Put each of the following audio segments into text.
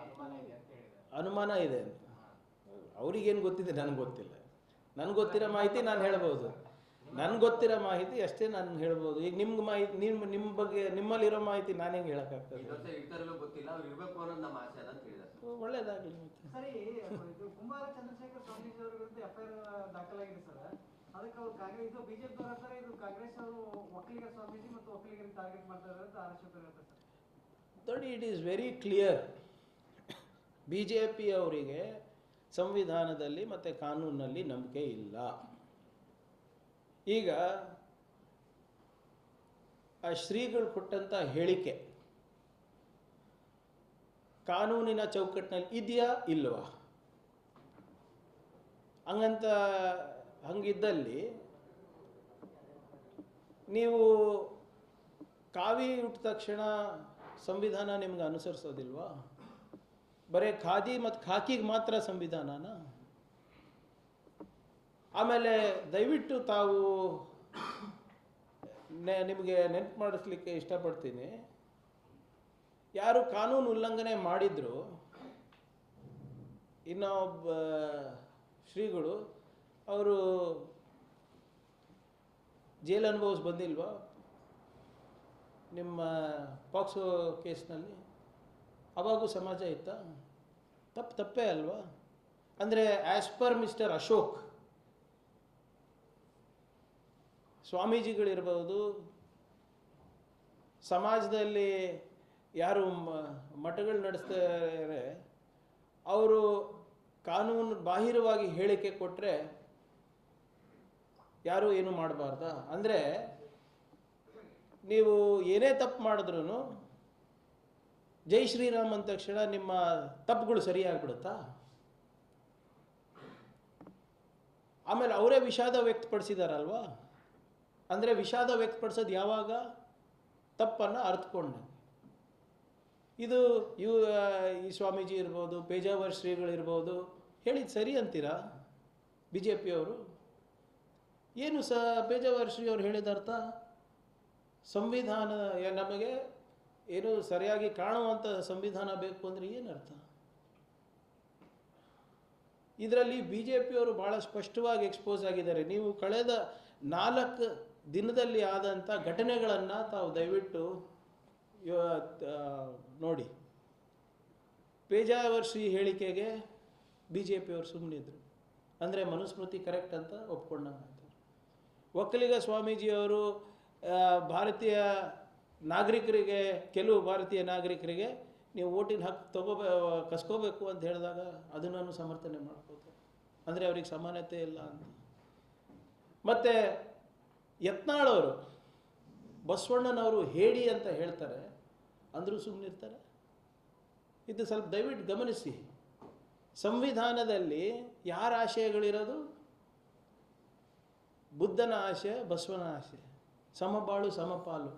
ಅನುಮಾನ ಇದೆ ಅಂತ ಹೇಳಿದ್ದಾರೆ. ಅನುಮಾನ ಇದೆ ಅಂತ. ಅವ್ರಿಗೇನು ಗೊತ್ತಿದೆ? ನನಗೆ ಗೊತ್ತಿಲ್ಲ. ನನಗೆ ಗೊತ್ತಿರೋ ಮಾಹಿತಿ ನಾನು ಹೇಳ್ಬೋದು. ನನಗೆ ಗೊತ್ತಿರೋ ಮಾಹಿತಿ ಅಷ್ಟೇ ನಾನು ಹೇಳ್ಬೋದು. ಈಗ ನಿಮ್ಗೆ ಮಾಹಿತಿ ನಿಮ್ಮ ನಿಮ್ಮ ಬಗ್ಗೆ ನಿಮ್ಮಲ್ಲಿರೋ ಮಾಹಿತಿ ನಾನು ಹೆಂಗೆ ಹೇಳೋಕ್ಕಾಗ್ತದೆ? ಐದು ವರ್ಷ ಗೊತ್ತಿಲ್ಲ. ಅವ್ರು ಇರ್ಬೇಕು ಅನ್ನೋದು ನಮ್ಮ ಆಸೆ ಅದ ಅಂತ ಹೇಳಿದ್ದಾರೆ ಒಳ್ಳೇದಾಗಲಿ ಮತ್ತೆ. ನೋಡಿ it is very clear B J P ಅವರಿಗೆ ಸಂವಿಧಾನದಲ್ಲಿ ಮತ್ತು ಕಾನೂನಿನಲ್ಲಿ ನಂಬಿಕೆ ಇಲ್ಲ. ಈಗ, ಆ ಶ್ರೀಗಳು ಕೊಟ್ಟಂಥ ಹೇಳಿಕೆ, ಕಾನೂನಿನ ಚೌಕಟ್ಟಿನಲ್ಲಿ ಇದೆಯಾ ಇಲ್ವಾ? ಹಂಗಂತ ಹಂಗಿದ್ದಲ್ಲಿ, ನೀವು ಕಾವಿ ಹುಟ್ಟಿದ ತಕ್ಷಣ ಸಂವಿಧಾನ ನಿಮ್ಗೆ ಅನುಸರಿಸೋದಿಲ್ವಾ? ಬರೀ ಖಾದಿ ಮತ್ತು ಖಾಕಿಗೆ ಮಾತ್ರ ಸಂವಿಧಾನನ? ಆಮೇಲೆ ದಯವಿಟ್ಟು ತಾವು ನಿಮಗೆ ನೆನ್ಪು ಮಾಡಿಸ್ಲಿಕ್ಕೆ ಇಷ್ಟಪಡ್ತೀನಿ. ಯಾರು ಕಾನೂನು ಉಲ್ಲಂಘನೆ ಮಾಡಿದ್ರು ಇನ್ನೊಬ್ಬ ಶ್ರೀಗಳು, ಅವರು ಜೈಲು ಅನುಭವಿಸ್ ಬಂದಿಲ್ವಾ? ನಿಮ್ಮ ಪಾಕ್ಸೋ ಕೇಸ್ನಲ್ಲಿ ಅವಾಗೂ ಸಮಾಜ ಇತ್ತಾ? ತಪ್ಪು ತಪ್ಪೇ ಅಲ್ವಾ? ಅಂದರೆ ಆ್ಯಸ್ ಪರ್ ಮಿಸ್ಟರ್ ಅಶೋಕ್, ಸ್ವಾಮೀಜಿಗಳಿರ್ಬೋದು, ಸಮಾಜದಲ್ಲಿ ಯಾರು ಮಠಗಳು ನಡೆಸ್ತಾರೆ, ಅವರು ಕಾನೂನು ಬಾಹಿರವಾಗಿ ಹೇಳಿಕೆ ಕೊಟ್ಟರೆ ಯಾರೂ ಏನು ಮಾಡಬಾರ್ದ? ಅಂದರೆ ನೀವು ಏನೇ ತಪ್ಪು ಮಾಡಿದ್ರೂ ಜೈ ಶ್ರೀರಾಮ್ ಅಂದ ತಕ್ಷಣ ನಿಮ್ಮ ತಪ್ಪುಗಳು ಸರಿಯಾಗ್ಬಿಡುತ್ತಾ? ಆಮೇಲೆ ಅವರೇ ವಿಷಾದ ವ್ಯಕ್ತಪಡಿಸಿದಾರಲ್ವಾ? ಅಂದರೆ ವಿಷಾದ ವ್ಯಕ್ತಪಡಿಸೋದು ಯಾವಾಗ? ತಪ್ಪನ್ನು ಅರ್ಥಕೊಂಡೆ ಇದು ಯು ಈ ಸ್ವಾಮೀಜಿ ಇರ್ಬೋದು, ಪೇಜಾವರ್ ಶ್ರೀಗಳಿರ್ಬೋದು ಹೇಳಿದ್ದು ಸರಿ ಅಂತೀರಾ ಬಿ ಜೆ ಪಿಯವರು ಏನು ಸ ಪೇಜಾವರ್ ಶ್ರೀ ಅವರು ಹೇಳಿದ ಅರ್ಥ? ಸಂವಿಧಾನ ನಮಗೆ ಏನು ಸರಿಯಾಗಿ ಕಾಣುವಂಥ ಸಂವಿಧಾನ ಬೇಕು ಅಂದರೆ ಅರ್ಥ ಇದರಲ್ಲಿ ಬಿ ಜೆ ಪಿಯವರು ಭಾಳ ಸ್ಪಷ್ಟವಾಗಿ ಎಕ್ಸ್ಪೋಸ್ ಆಗಿದ್ದಾರೆ. ನೀವು ಕಳೆದ ನಾಲ್ಕು ದಿನದಲ್ಲಿ ಆದಂಥ ಘಟನೆಗಳನ್ನು ತಾವು ದಯವಿಟ್ಟು ನೋಡಿ. ಪೇಜಾವರ್ ಶ್ರೀ ಹೇಳಿಕೆಗೆ ಬಿ ಜೆ ಪಿಯವರು ಸುಮ್ಮನಿದ್ರು ಅಂದರೆ ಮನುಸ್ಮೃತಿ ಕರೆಕ್ಟ್ ಅಂತ ಒಪ್ಕೊಂಡಂಗೆ ಒಕ್ಕಲಿಗ ಸ್ವಾಮೀಜಿಯವರು ಭಾರತೀಯ ನಾಗರಿಕರಿಗೆ, ಕೆಲವು ಭಾರತೀಯ ನಾಗರಿಕರಿಗೆ ನೀವು ಓಟಿನ ಹಕ್ಕು ತಗೋಬೇ, ಕಸ್ಕೋಬೇಕು ಅಂತ ಹೇಳಿದಾಗ ಅದನ್ನು ನಾನು ಸಮರ್ಥನೆ ಮಾಡ್ಬೋದು ಅಂದರೆ ಅವ್ರಿಗೆ ಸಮಾನತೆ ಇಲ್ಲ ಅಂತ. ಮತ್ತು ಯತ್ನಾಳವರು ಬಸವಣ್ಣನವರು ಹೇಳಿ ಅಂತ ಹೇಳ್ತಾರೆ, ಅಂದರೂ ಸುಮ್ಮನಿರ್ತಾರೆ ಇದು ಸ್ವಲ್ಪ ದಯವಿಟ್ಟು ಗಮನಿಸಿ. ಸಂವಿಧಾನದಲ್ಲಿ ಯಾರ ಆಶಯಗಳಿರೋದು? ಬುದ್ಧನ ಆಶಯ ಬಸವನ ಆಶಯ ಸಮಬಾಳು ಸಮಪಾಲು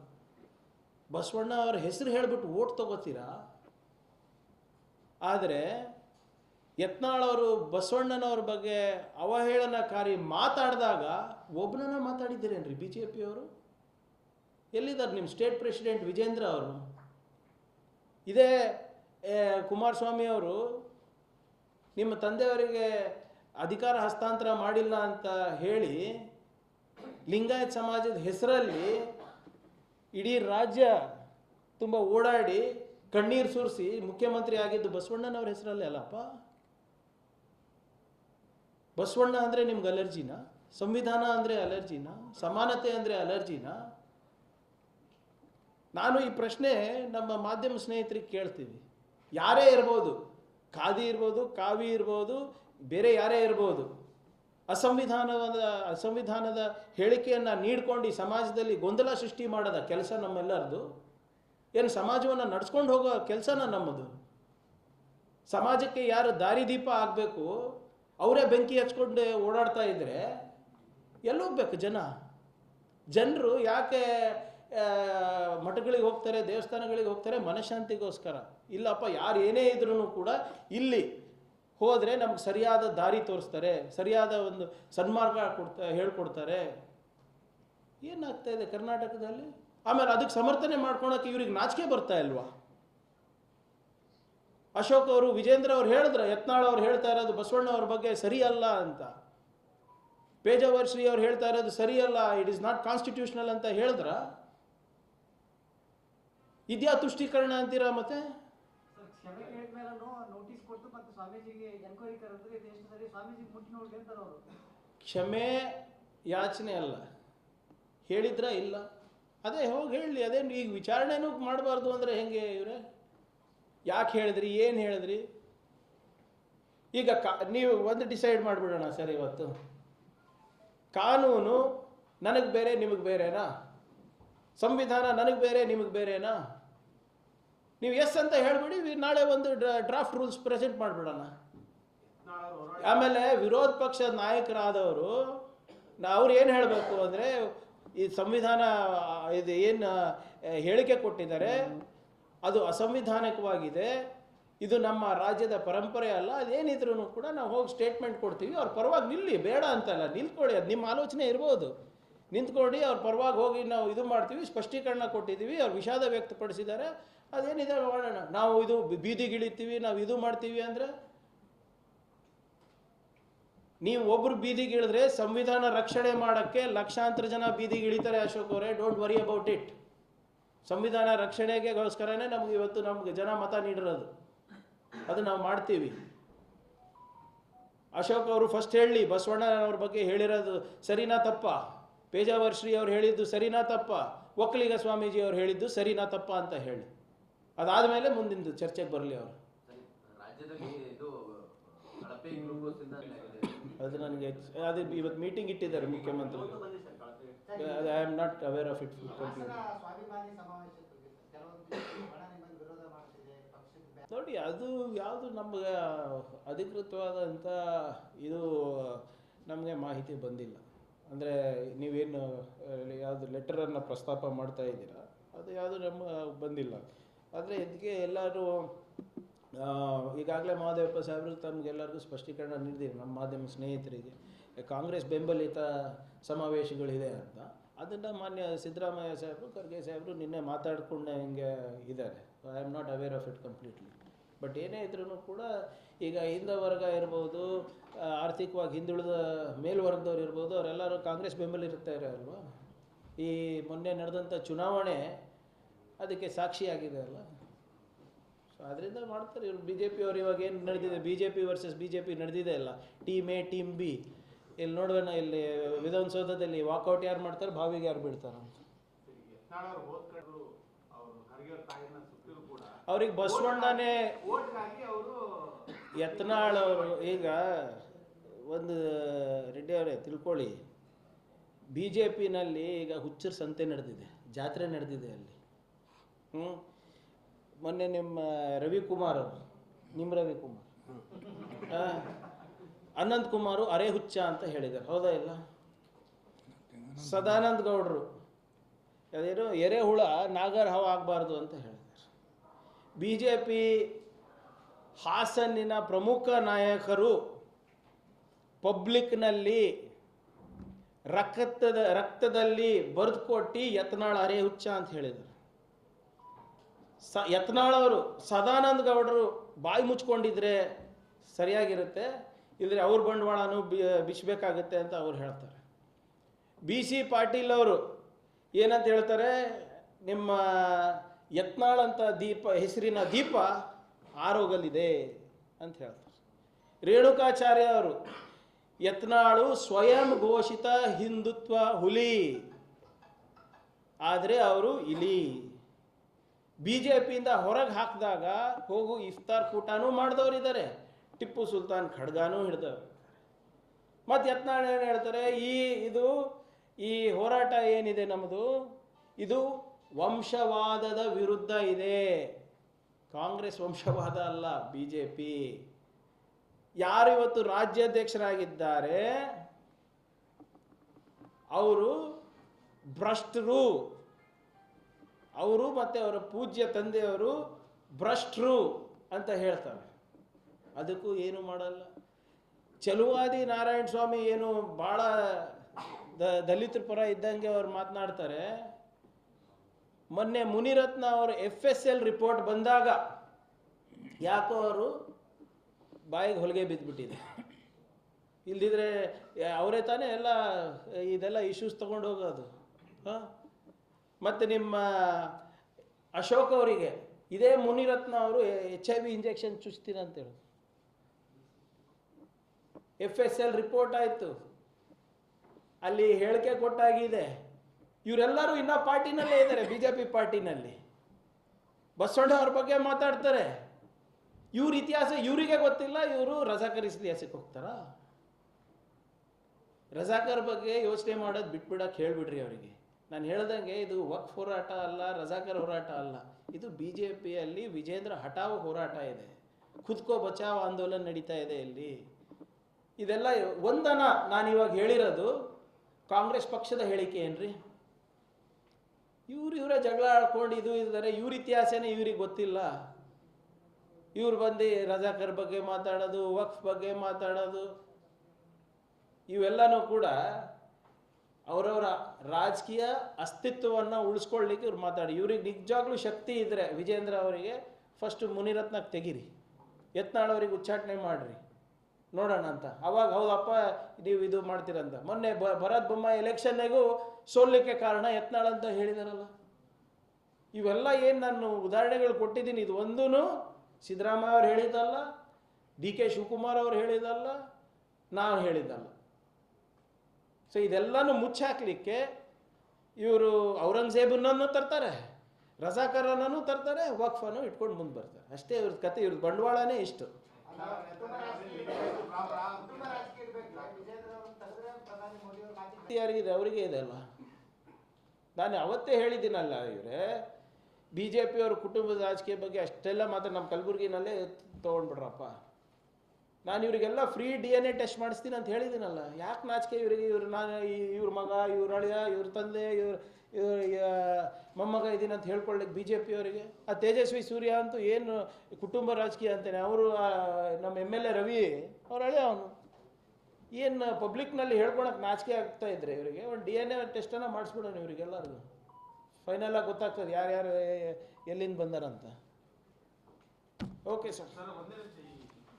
ಬಸವಣ್ಣ ಅವರ ಹೆಸರು ಹೇಳಿಬಿಟ್ಟು ಓಟ್ ತಗೋತೀರಾ? ಆದರೆ ಯತ್ನಾಳವರು ಬಸವಣ್ಣನವ್ರ ಬಗ್ಗೆ ಅವಹೇಳನಕಾರಿ ಮಾತಾಡಿದಾಗ ಒಬ್ಬನನ್ನ ಮಾತಾಡಿದ್ದೀರೇನ್ರಿ ಬಿ ಜೆ ಪಿಯವರು ಎಲ್ಲಿದ್ದಾರೆ ನಿಮ್ಮ ಸ್ಟೇಟ್ ಪ್ರೆಸಿಡೆಂಟ್ ವಿಜೇಂದ್ರ ಅವರು? ಇದೇ ಕುಮಾರಸ್ವಾಮಿ ಅವರು, ನಿಮ್ಮ ತಂದೆಯವರಿಗೆ ಅಧಿಕಾರ ಹಸ್ತಾಂತರ ಮಾಡಿಲ್ಲ ಅಂತ ಹೇಳಿ ಲಿಂಗಾಯತ್ ಸಮಾಜದ ಹೆಸರಲ್ಲಿ ಇಡೀ ರಾಜ್ಯ ತುಂಬ ಓಡಾಡಿ ಕಣ್ಣೀರು ಸುರಿಸಿ ಮುಖ್ಯಮಂತ್ರಿ ಆಗಿದ್ದು ಬಸವಣ್ಣನವ್ರ ಹೆಸರಲ್ಲೇ ಅಲ್ಲಪ್ಪ? ಬಸವಣ್ಣ ಅಂದರೆ ನಿಮ್ಗೆ ಅಲರ್ಜಿನಾ? ಸಂವಿಧಾನ ಅಂದರೆ ಅಲರ್ಜಿನಾ? ಸಮಾನತೆ ಅಂದರೆ ಅಲರ್ಜಿನಾ? ನಾನು ಈ ಪ್ರಶ್ನೆ ನಮ್ಮ ಮಾಧ್ಯಮ ಸ್ನೇಹಿತರಿಗೆ ಕೇಳ್ತೀವಿ ಯಾರೇ ಇರ್ಬೋದು, ಖಾದಿ ಇರ್ಬೋದು, ಕಾವಿ ಇರ್ಬೋದು, ಬೇರೆ ಯಾರೇ ಇರ್ಬೋದು ಅಸಂವಿಧಾನದ ಅಸಂವಿಧಾನದ ಹೇಳಿಕೆಯನ್ನು ನೀಡ್ಕೊಂಡು ಸಮಾಜದಲ್ಲಿ ಗೊಂದಲ ಸೃಷ್ಟಿ ಮಾಡೋದ ಕೆಲಸ ನಮ್ಮೆಲ್ಲರದು. ಏನು ಸಮಾಜವನ್ನು ನಡ್ಸ್ಕೊಂಡು ಹೋಗೋ ಕೆಲಸನ ನಮ್ಮದು. ಸಮಾಜಕ್ಕೆ ಯಾರು ದಾರಿದೀಪ ಆಗಬೇಕು ಅವರೇ ಬೆಂಕಿ ಹಚ್ಕೊಂಡು ಓಡಾಡ್ತಾ ಇದ್ದರೆ ಎಲ್ಲೋಗ್ಬೇಕು ಜನ? ಜನರು ಯಾಕೆ ಮಠಗಳಿಗೆ ಹೋಗ್ತಾರೆ, ದೇವಸ್ಥಾನಗಳಿಗೆ ಹೋಗ್ತಾರೆ ಮನಃಶಾಂತಿಗೋಸ್ಕರ? ಇಲ್ಲಪ್ಪ, ಯಾರು ಏನೇ ಇದ್ರೂ ಕೂಡ ಇಲ್ಲಿ ಹೋದರೆ ನಮ್ಗೆ ಸರಿಯಾದ ದಾರಿ ತೋರಿಸ್ತಾರೆ, ಸರಿಯಾದ ಒಂದು ಸನ್ಮಾರ್ಗ ಕೊಡ್ತಾ, ಹೇಳ್ಕೊಡ್ತಾರೆ. ಏನಾಗ್ತಾ ಇದೆ ಕರ್ನಾಟಕದಲ್ಲಿ? ಆಮೇಲೆ ಅದಕ್ಕೆ ಸಮರ್ಥನೆ ಮಾಡ್ಕೊಳಕ್ಕೆ ಇವ್ರಿಗೆ ನಾಚಿಕೆ ಬರ್ತಾ ಇಲ್ವಾ? ಅಶೋಕ್ ಅವರು, ವಿಜೇಂದ್ರ ಅವ್ರು ಹೇಳಿದ್ರ, ಯತ್ನಾಳ್ ಅವ್ರು ಹೇಳ್ತಾ ಇರೋದು ಬಸವಣ್ಣ ಅವ್ರ ಬಗ್ಗೆ ಸರಿಯಲ್ಲ ಅಂತ. ಪೇಜಾವರ್ ಶ್ರೀ ಅವ್ರು ಹೇಳ್ತಾ ಇರೋದು ಸರಿಯಲ್ಲ ಇಟ್ ಇಸ್ ನಾಟ್ ಕಾನ್ಸ್ಟಿಟ್ಯೂಷನಲ್ ಅಂತ ಹೇಳಿದ್ರ? ಇದ್ಯಾ ತುಷ್ಟೀಕರಣ ಅಂತೀರಾ ಮತ್ತೆ? ಕೇಳಿದ ನೋಟಿಸ್ ಕೊಟ್ಟು ಮತ್ತೆ ಸ್ವಾಮೀಜಿಗೆ ಎನ್ಕ್ವೈರಿ ಕರೆದ್ರೆ, ಇದು ಎಷ್ಟು ಸರಿ ಸ್ವಾಮೀಜಿಗೆ ಮುಟ್ಟಿ ನೋಡ್ಲಿ ಅವರು. ಕ್ಷಮೆ ಯಾಚನೆ ಅಲ್ಲ. ಹೇಳಿದ್ರ ಇಲ್ಲ? ಅದೇ, ಹೋಗಿ ಹೇಳಿ ಅದೇ ಈಗ ವಿಚಾರಣೆನೂ ಮಾಡಬಾರ್ದು ಅಂದರೆ ಹೆಂಗೆ ಇವರೇ? ಯಾಕೆ ಹೇಳಿದ್ರಿ, ಏನು ಹೇಳಿದ್ರಿ? ಈಗ ಕಾ, ನೀವು ಒಂದು ಡಿಸೈಡ್ ಮಾಡಿಬಿಡೋಣ ಸರ್ ಇವತ್ತು. ಕಾನೂನು ನನಗೆ ಬೇರೆ, ನಿಮಗೆ ಬೇರೆನಾ? ಸಂವಿಧಾನ ನನಗೆ ಬೇರೆ, ನಿಮಗೆ ಬೇರೆನಾ? ನೀವು ಎಸ್ ಅಂತ ಹೇಳ್ಬಿಡಿ ನಾಳೆ ಒಂದು ಡ್ರಾಫ್ಟ್ ರೂಲ್ಸ್ ಪ್ರೆಸೆಂಟ್ ಮಾಡಿಬಿಡೋಣ. ಆಮೇಲೆ ವಿರೋಧ ಪಕ್ಷದ ನಾಯಕರಾದವರು ಅವ್ರು ಏನು ಹೇಳಬೇಕು ಅಂದರೆ, ಈ ಸಂವಿಧಾನ, ಇದು ಏನು ಹೇಳಿಕೆ ಕೊಟ್ಟಿದ್ದಾರೆ, ಅದು ಅಸಂವಿಧಾನಿಕವಾಗಿದೆ, ಇದು ನಮ್ಮ ರಾಜ್ಯದ ಪರಂಪರೆ ಅಲ್ಲ ಅದೇನಿದ್ರೂ ಕೂಡ ನಾವು ಹೋಗಿ ಸ್ಟೇಟ್ಮೆಂಟ್ ಕೊಡ್ತೀವಿ, ಅವ್ರ ಪರವಾಗಿ ನಿಲ್ಲಿ, ಬೇಡ ಅಂತಲ್ಲ ನಿಂತ್ಕೊಳ್ಳಿ ಅದು ನಿಮ್ಮ ಆಲೋಚನೆ ಇರ್ಬೋದು. ನಿಂತ್ಕೊಂಡು ಅವ್ರ ಪರವಾಗಿ ಹೋಗಿ ನಾವು ಇದು ಮಾಡ್ತೀವಿ, ಸ್ಪಷ್ಟೀಕರಣ ಕೊಟ್ಟಿದ್ದೀವಿ, ಅವ್ರು ವಿಷಾದ ವ್ಯಕ್ತಪಡಿಸಿದ್ದಾರೆ ಅದೇನಿದೆ ಮಾಡೋಣ ನಾವು ಇದು ಬೀದಿಗಿಳಿತೀವಿ ನಾವು ಇದು ಮಾಡ್ತೀವಿ ಅಂದರೆ? ನೀವು ಒಬ್ರು ಬೀದಿಗಿಳಿದ್ರೆ ಸಂವಿಧಾನ ರಕ್ಷಣೆ ಮಾಡೋಕ್ಕೆ ಲಕ್ಷಾಂತರ ಜನ ಬೀದಿಗಿಳೀತಾರೆ ಅಶೋಕ್ ಅವರೇ ಡೋಂಟ್ ವರಿ ಅಬೌಟ್ ಇಟ್ ಸಂವಿಧಾನ ರಕ್ಷಣೆಗೆಗೋಸ್ಕರನೇ ನಮ್ಗೆ ಇವತ್ತು ನಮ್ಗೆ ಜನ ಮತ ನೀಡಿರೋದು. ಅದು ನಾವು ಮಾಡ್ತೀವಿ. ಅಶೋಕ್ ಅವರು ಫಸ್ಟ್ ಹೇಳಿ, ಬಸವಣ್ಣನವ್ರ ಬಗ್ಗೆ ಹೇಳಿರೋದು ಸರಿನಾ ತಪ್ಪ? ಪೇಜಾವರ್ ಶ್ರೀ ಅವ್ರು ಹೇಳಿದ್ದು ಸರಿನಾ ತಪ್ಪ? ಒಕ್ಕಲಿಗ ಸ್ವಾಮೀಜಿ ಅವ್ರು ಹೇಳಿದ್ದು ಸರಿನಾ ತಪ್ಪ ಅಂತ ಹೇಳಿ. ಅದಾದಮೇಲೆ ಮುಂದಿನ ಚರ್ಚೆಗೆ ಬರಲಿ ಅವರು. ಅದು ನನಗೆ ಅದು ಇವತ್ತು ಮೀಟಿಂಗ್ ಇಟ್ಟಿದ್ದಾರೆ ಮುಖ್ಯಮಂತ್ರಿ. I am not aware of it ನೋಡಿ ಅದು ಯಾವುದು ನಮಗೆ ಅಧಿಕೃತವಾದಂಥ ಇದು ನಮಗೆ ಮಾಹಿತಿ ಬಂದಿಲ್ಲ. ಅಂದರೆ ನೀವೇನು ಯಾವುದು ಲೆಟರನ್ನು ಪ್ರಸ್ತಾಪ ಮಾಡ್ತಾ ಇದ್ದೀರಾ ಅದು ಯಾವುದು ನಮ್ಮ ಬಂದಿಲ್ಲ. ಆದರೆ ಇದಕ್ಕೆ ಎಲ್ಲರೂ ಈಗಾಗಲೇ ಮಹಾದೇವಪ್ಪ ಸಾಹೇಬರು ತಮಗೆಲ್ಲರಿಗೂ ಸ್ಪಷ್ಟೀಕರಣ ನೀಡಿದ್ದೀವಿ, ನಮ್ಮ ಮಾಧ್ಯಮ ಸ್ನೇಹಿತರಿಗೆ. ಕಾಂಗ್ರೆಸ್ ಬೆಂಬಲಿತ ಸಮಾವೇಶಗಳಿದೆ ಅಂತ. ಅದನ್ನು ಮಾನ್ಯ ಸಿದ್ದರಾಮಯ್ಯ ಸಾಹೇಬರು, ಖರ್ಗೆ ಸಾಹೇಬರು ನಿನ್ನೆ ಮಾತಾಡ್ಕೊಂಡೆ ಹಿಂಗೆ ಇದ್ದಾರೆ. I am not aware of it completely but ಏನೇ ಇದ್ರೂ ಕೂಡ ಈಗ ಹಿಂದ ವರ್ಗ ಇರ್ಬೋದು ಆರ್ಥಿಕವಾಗಿ ಹಿಂದುಳಿದ ಮೇಲ್ವರ್ಗದವ್ರು ಇರ್ಬೋದು, ಅವರೆಲ್ಲರೂ ಕಾಂಗ್ರೆಸ್ ಬೆಂಬಲಿರ್ತಾರೆ ಅಲ್ವಾ? ಈ ಮೊನ್ನೆ ನಡೆದಂಥ ಚುನಾವಣೆ ಅದಕ್ಕೆ ಸಾಕ್ಷಿಯಾಗಿದೆ ಅಲ್ಲ. ಸೊ ಅದರಿಂದ ಮಾಡ್ತಾರೆ ಇವರು. ಬಿ ಜೆ ಪಿ ಅವ್ರು ಇವಾಗ ಏನು ನಡೆದಿದೆ? B J P versus B J P ನಡೆದಿದೆ ಅಲ್ಲ. ಟೀಮ್ ಎ ಟೀಮ್ ಬಿ ಇಲ್ಲಿ ನೋಡೋಣ ಇಲ್ಲಿ ವಿಧಾನಸೌಧದಲ್ಲಿ ವಾಕೌಟ್ ಯಾರು ಮಾಡ್ತಾರೆ? ಬಾವಿಗೆ ಯಾರು ಬಿಡ್ತಾರೆ ಅಂತ ಅವ್ರಿಗೆ ಬಸವಣ್ಣನೇ ಯತ್ನಾಳ್ ಅವರು. ಈಗ ಒಂದು ರೆಡ್ಡಿ ಅವರೇ, ತಿಳ್ಕೊಳ್ಳಿ. ಬಿ ಜೆ ಪಿನಲ್ಲಿ ಈಗ ಹುಚ್ಚರ ಸಂತೆ ನಡೆದಿದೆ. ಜಾತ್ರೆ ನಡೆದಿದೆ ಅಲ್ಲಿ. ಹ್ಞೂ ಮೊನ್ನೆ ನಿಮ್ಮ ರವಿಕುಮಾರ್ ಅವರು ನಿಮ್ಮ ರವಿಕುಮಾರ್. ಅನಂತ್ ಕುಮಾರು ಅರೆ ಹುಚ್ಚ ಅಂತ ಹೇಳಿದ್ದಾರೆ. ಹೌದಾ ಇಲ್ಲ? ಸದಾನಂದ ಗೌಡರು. ಅದೇನು ಎರೆಹುಳ ನಾಗರ ಹವ ಆಗಬಾರ್ದು ಅಂತ ಹೇಳಿದ್ದಾರೆ. ಬಿ ಜೆ ಪಿ ಹಾಸನ್ನಿನ ಪ್ರಮುಖ ನಾಯಕರು ಪಬ್ಲಿಕ್ನಲ್ಲಿ ರಕ್ತದ, ರಕ್ತದಲ್ಲಿ ಬರೆದುಕೊಟ್ಟು ಯತ್ನಾಳ್ ಅರೆ ಹುಚ್ಚ ಅಂತ ಹೇಳಿದರು ಸ ಯತ್ನಾಳವರು, ಸದಾನಂದ ಗೌಡರು ಬಾಯಿ ಮುಚ್ಕೊಂಡಿದ್ರೆ ಸರಿಯಾಗಿರುತ್ತೆ ಇಲ್ಲದ್ರೆ ಅವ್ರ ಬಂಡವಾಳನೂ ಬಿ ಬಿಚ್ಚಬೇಕಾಗುತ್ತೆ ಅಂತ ಅವ್ರು ಹೇಳ್ತಾರೆ. ಬಿ ಸಿ ಪಾಟೀಲ್ ಅವರು ಏನಂತ ಹೇಳ್ತಾರೆ, ನಿಮ್ಮ ಯತ್ನಾಳ್ ಅಂತ ದೀಪ, ಹೆಸರಿನ ದೀಪ ಆರೋಗಲಿದೆ ಅಂತ ಹೇಳ್ತಾರೆ. ರೇಣುಕಾಚಾರ್ಯ ಅವರು, ಯತ್ನಾಳು ಸ್ವಯಂ ಘೋಷಿತ ಹಿಂದುತ್ವ ಹುಲಿ, ಆದರೆ ಅವರು ಇಲಿ. ಬಿ ಜೆ ಪಿಯಿಂದ ಹೊರಗೆ ಹಾಕಿದಾಗ ಹೋಗು ಇಫ್ತಾರ್ ಕೂಟನೂ ಮಾಡಿದವರಿದ್ದಾರೆ ಟಿಪ್ಪು ಸುಲ್ತಾನ್ ಖಡ್ಗಾನೂ ಹಿಡ್ದವ್ರು. ಮತ್ತು ಯತ್ನಾಳ್ ಏನು ಹೇಳ್ತಾರೆ, ಈ ಇದು, ಈ ಹೋರಾಟ ಏನಿದೆ ನಮ್ಮದು ಇದು ವಂಶವಾದದ ವಿರುದ್ಧ ಇದೆ. ಕಾಂಗ್ರೆಸ್ ವಂಶವಾದ ಅಲ್ಲ ಬಿ ಜೆ ಪಿ ಯಾರು ಇವತ್ತು ರಾಜ್ಯಾಧ್ಯಕ್ಷರಾಗಿದ್ದಾರೆ? ಅವರು ಭ್ರಷ್ಟರು. ಅವರು ಮತ್ತು ಅವರ ಪೂಜ್ಯ ತಂದೆಯವರು ಭ್ರಷ್ಟರು ಅಂತ ಹೇಳ್ತಾರೆ. ಅದಕ್ಕೂ ಏನು ಮಾಡಲ್ಲ. ಚಲುವಾದಿ ನಾರಾಯಣ ಸ್ವಾಮಿ ಏನು ಭಾಳ ದ ದಲಿತರ ಪರ ಇದ್ದಂಗೆ ಅವ್ರು ಮಾತನಾಡ್ತಾರೆ. ಮೊನ್ನೆ ಮುನಿರತ್ನ ಅವರು ಎಫ್ ಎಸ್ ಎಲ್ ರಿಪೋರ್ಟ್ ಬಂದಾಗ ಯಾಕೋ ಅವರು ಬಾಯಿಗೆ ಹೊಲಿಗೆ ಬಿದ್ದುಬಿಟ್ಟಿದೆ ಇಲ್ದಿದ್ರೆ ಅವರೇ ತಾನೇ ಎಲ್ಲ ಇದೆಲ್ಲ ಇಶ್ಯೂಸ್ ತೊಗೊಂಡು ಹೋಗೋದು. ಹಾಂ? ಮತ್ತು ನಿಮ್ಮ ಅಶೋಕ್ ಅವರಿಗೆ, ಇದೇ ಮುನಿರತ್ನ ಅವರು ಎಚ್ ಐ ವಿ ಇಂಜೆಕ್ಷನ್ ಅಂತ ಹೇಳಿದ್ರು ಎಫ್ ಎಸ್ ಎಲ್ ರಿಪೋರ್ಟ್ ಆಯಿತು. ಅಲ್ಲಿ ಹೇಳಿಕೆ ಕೊಟ್ಟಾಗಿದೆ. ಇವರೆಲ್ಲರೂ ಇನ್ನೂ ಪಾರ್ಟಿನಲ್ಲೇ ಇದ್ದಾರೆ ಬಿ ಜೆ ಪಿ ಪಾರ್ಟಿನಲ್ಲಿ. ಬಸವಣ್ಣ ಅವ್ರ ಬಗ್ಗೆ ಮಾತಾಡ್ತಾರೆ. ಇವ್ರ ಇತಿಹಾಸ ಇವರಿಗೆ ಗೊತ್ತಿಲ್ಲ, ಇವರು ರಜಾಕರ್ ಇತಿಹಾಸಕ್ಕೆ ಹೋಗ್ತಾರಾ? ರಜಾಕರ್ ಬಗ್ಗೆ ಯೋಚನೆ ಮಾಡೋದು ಬಿಟ್ಬಿಡಕ್ಕೆ ಹೇಳ್ಬಿಡ್ರಿ ಅವರಿಗೆ. ನಾನು ಹೇಳ್ದಂಗೆ ಇದು ವಕ್ ಹೋರಾಟ ಅಲ್ಲ, ರಜಾಕರ್ ಹೋರಾಟ ಅಲ್ಲ. ಇದು ಬಿ ಜೆ ಪಿಯಲ್ಲಿ ವಿಜೇಂದ್ರ ಹಠಾವ್ ಹೋರಾಟ ಇದೆ. ಖುದ್ಕೋ ಬಚಾವ್ ಆಂದೋಲನ ನಡೀತಾ ಇದೆ ಇಲ್ಲಿ. ಇದೆಲ್ಲ ಒಂದನ ನಾನು ಇವಾಗ ಹೇಳಿರೋದು, ಕಾಂಗ್ರೆಸ್ ಪಕ್ಷದ ಹೇಳಿಕೆ ಏನ್ರಿ? ಇವ್ರು ಇವರೇ ಜಗಳ ಆಡ್ಕೊಂಡು ಇದು ಇದ್ದಾರೆ, ಇವ್ರ ಇತಿಹಾಸನೇ ಇವ್ರಿಗೆ ಗೊತ್ತಿಲ್ಲ. ಇವ್ರು ಬಂದು ರಜಾಕರ್ ಬಗ್ಗೆ ಮಾತಾಡೋದು, ವಕ್ಫ್ ಬಗ್ಗೆ ಮಾತಾಡೋದು, ಇವೆಲ್ಲನೂ ಕೂಡ ಅವರವರ ರಾಜಕೀಯ ಅಸ್ತಿತ್ವವನ್ನು ಉಳಿಸ್ಕೊಳ್ಳಿಕ್ಕೆ ಇವ್ರು ಮಾತಾಡಿ. ಇವ್ರಿಗೆ ನಿಜವಾಗ್ಲೂ ಶಕ್ತಿ ಇದ್ದರೆ ವಿಜೇಂದ್ರ ಅವರಿಗೆ ಫಸ್ಟ್ ಮುನಿರತ್ನಕ್ಕೆ ತೆಗೀರಿ. ಯತ್ನಾಳ್ ಅವ್ರಿಗೆ ಉಚ್ಚಾಟನೆ ಮಾಡಿರಿ. ನೋಡೋಣ ಅಂತ. ಅವಾಗ ಹೌದಪ್ಪ ನೀವು ಇದು ಮಾಡ್ತೀರಂತ. ಮೊನ್ನೆ ಬ, ಭರತ್ ಬೊಮ್ಮಾಯಿ ಎಲೆಕ್ಷನ್ನಿಗೂ ಸೋಲಿಕ್ಕೆ ಕಾರಣ ಯತ್ನಾಳ್ ಅಂತ ಹೇಳಿದಾರಲ್ಲ. ಇವೆಲ್ಲ ಏನು ನಾನು ಉದಾಹರಣೆಗಳು ಕೊಟ್ಟಿದ್ದೀನಿ. ಇದು ಒಂದೂ ಸಿದ್ದರಾಮಯ್ಯ ಅವ್ರು ಹೇಳಿದ್ದಲ್ಲ, ಡಿ ಕೆ ಶಿವಕುಮಾರ್ ಅವ್ರು ಹೇಳಿದಲ್ಲ ನಾವು ಹೇಳಿದ್ದಲ್ಲ. ಸೊ ಇದೆಲ್ಲನೂ ಮುಚ್ಚಾಕ್ಲಿಕ್ಕೆ ಇವರು ಔರಂಗಜೇಬನನ್ನು ತರ್ತಾರೆ ರಜಾಕರನೂ ತರ್ತಾರೆ, ವಕ್ಫನ್ನು ಇಟ್ಕೊಂಡು ಮುಂದೆ ಬರ್ತಾರೆ. ಅಷ್ಟೇ ಇವ್ರದ್ದು ಕತೆ ಇವ್ರದ್ದು ಬಂಡವಾಳನೇ ಇಷ್ಟು. ಯಾರಿಗಿದೆ? ಅವರಿಗೆ ಇದೆ ಅಲ್ಲ ನಾನು ಅವತ್ತೇ ಹೇಳಿದ್ದೀನಲ್ಲ ಇವರೇ ಬಿ ಜೆ ಪಿಯವ್ರ ಕುಟುಂಬದ ರಾಜಕೀಯ ಬಗ್ಗೆ ಅಷ್ಟೆಲ್ಲ ಮಾತ್ರ ನಮ್ಮ ಕಲಬುರ್ಗಿನಲ್ಲೇ ತೊಗೊಂಡ್ಬಿಡ್ರಪ್ಪ. ನಾನು ಇವರಿಗೆಲ್ಲ free D N A test ಮಾಡಿಸ್ತೀನಿ ಅಂತ ಹೇಳಿದ್ದೀನಲ್ಲ. ಯಾಕೆ ನಾಚಿಕೆ ಇವರಿಗೆ? ಇವ್ರು ನಾನು ಇವ್ರ ಮಗ, ಇವ್ರ ಅಳಿಯ, ಇವ್ರ ತಂದೆ, ಇವ್ರ ಇವ್ರ ಮೊಮ್ಮಗ ಇದ್ದೀನಿ ಅಂತ ಹೇಳ್ಕೊಳ್ಳಿಕ್ಕೆ ಬಿ ಜೆ ಪಿಯವರಿಗೆ ಆ ತೇಜಸ್ವಿ ಸೂರ್ಯ ಅಂತೂ ಏನು ಕುಟುಂಬ ರಾಜಕೀಯ ಅಂತಾನೆ. ಅವರು ನಮ್ಮ ಎಂ ಎಲ್ ಎ ರವಿ, ಅವ್ರ ಅಳಿಯ ಅವನು. ಏನು ಪಬ್ಲಿಕ್ನಲ್ಲಿ ಹೇಳ್ಕೊಳಕ್ಕೆ ನಾಚಿಕೆ ಆಗ್ತಾ ಇದ್ರೆ ಇವರಿಗೆ? ಒಂದು ಡಿ ಎನ್ ಎ ಟೆಸ್ಟನ್ನು ಮಾಡಿಸ್ಬಿಡೋಣ ಇವರಿಗೆಲ್ಲರಿಗೂ ಫೈನಲಾಗಿ ಗೊತ್ತಾಗ್ತದೆ ಯಾರ್ಯಾರು ಎಲ್ಲಿಂದ ಬಂದಾರಂತ. ಓಕೆ ಸರ್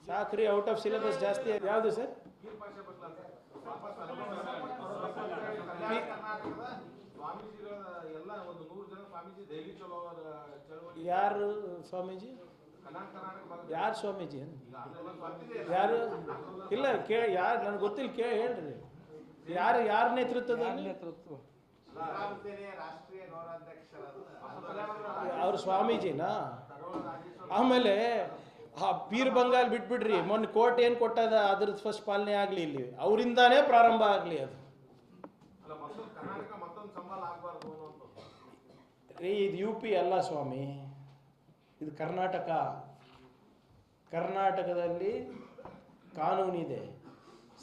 ಸಾಕ್ರಿ ಔಟ್ ಆಫ್ ಸಿಲೆಬಸ್ ಜಾಸ್ತಿ ಯಾವುದು ಸರ್? ಯಾರು ಸ್ವಾಮೀಜಿ? ಯಾರು ಸ್ವಾಮೀಜಿ? ಯಾರು? ಇಲ್ಲ ಕೇ ಯಾರು ನನಗೆ ಗೊತ್ತಿಲ್ಲ ಕೇಳಿ ಹೇಳ್ರಿ. ಯಾರು ಯಾರ ನೇತೃತ್ವದ ನೇತೃತ್ವ? ಅವ್ರ ಸ್ವಾಮೀಜಿನಾ? ಆಮೇಲೆ ಆ ಪೀರ್ ಬಂಗಾಲ್ ಬಿಟ್ಬಿಡ್ರಿ. ಮೊನ್ನೆ ಕೋರ್ಟ್ ಏನು ಕೊಟ್ಟದ ಅದ್ರ ಫಸ್ಟ್ ಪಾಲನೆ ಆಗಲಿ ಇಲ್ಲಿ. ಅವರಿಂದಾನೇ ಪ್ರಾರಂಭ ಆಗಲಿ ಅದು. ರೀ ಇದು ಯು ಪಿ ಅಲ್ಲ ಸ್ವಾಮಿ. ಇದು ಕರ್ನಾಟಕ. ಕರ್ನಾಟಕದಲ್ಲಿ ಕಾನೂನಿದೆ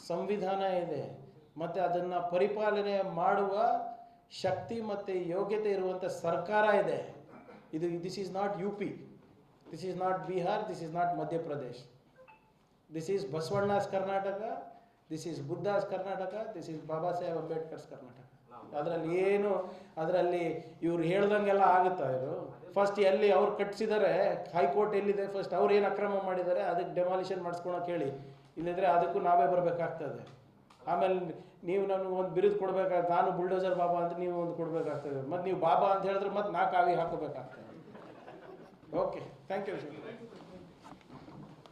ಸಂವಿಧಾನ ಇದೆ ಮತ್ತು ಅದನ್ನು ಪರಿಪಾಲನೆ ಮಾಡುವ ಶಕ್ತಿ ಮತ್ತು ಯೋಗ್ಯತೆ ಇರುವಂಥ ಸರ್ಕಾರ ಇದೆ. ಇದು this is not U P this is not Bihar this is not Madhya Pradesh this is Basavanna's Karnataka this is Buddha's Karnataka this is Baba Saheb Ambedkar's Karnataka ಅದರಲ್ಲಿ ಏನು, ಅದರಲ್ಲಿ ಇವ್ರು ಹೇಳ್ದಂಗೆಲ್ಲ ಆಗುತ್ತಾ ಇದು? ಫಸ್ಟ್ ಎಲ್ಲಿ ಅವ್ರು ಕಟ್ಟಿಸಿದ್ದಾರೆ ಹೈಕೋರ್ಟ್ ಎಲ್ಲಿದೆ ಫಸ್ಟ್ ಅವ್ರು ಏನು ಅಕ್ರಮ ಮಾಡಿದ್ದಾರೆ ಅದಕ್ಕೆ ಡೆಮಾಲಿಷನ್ ಮಾಡಿಸ್ಕೊಳಕ್ಕೆ ಹೇಳಿ ಇಲ್ಲಿದ್ರೆ ಅದಕ್ಕೂ ನಾವೇ ಬರಬೇಕಾಗ್ತದೆ. ಆಮೇಲೆ ನೀವು ನನಗೆ ಒಂದು ಬಿರುದು ಕೊಡ್ಬೇಕಾಗ್ತದೆ ನಾನು ಬುಲ್ಡೋಸರ್ ಬಾಬಾ ಅಂತ ನೀವು ಒಂದು ಕೊಡಬೇಕಾಗ್ತದೆ. ಮತ್ತು ನೀವು ಬಾಬಾ ಅಂತ ಹೇಳಿದ್ರೆ ಮತ್ತೆ ನಾ ಕಾವಿ ಹಾಕೋಬೇಕಾಗ್ತದೆ. Okay thank you sir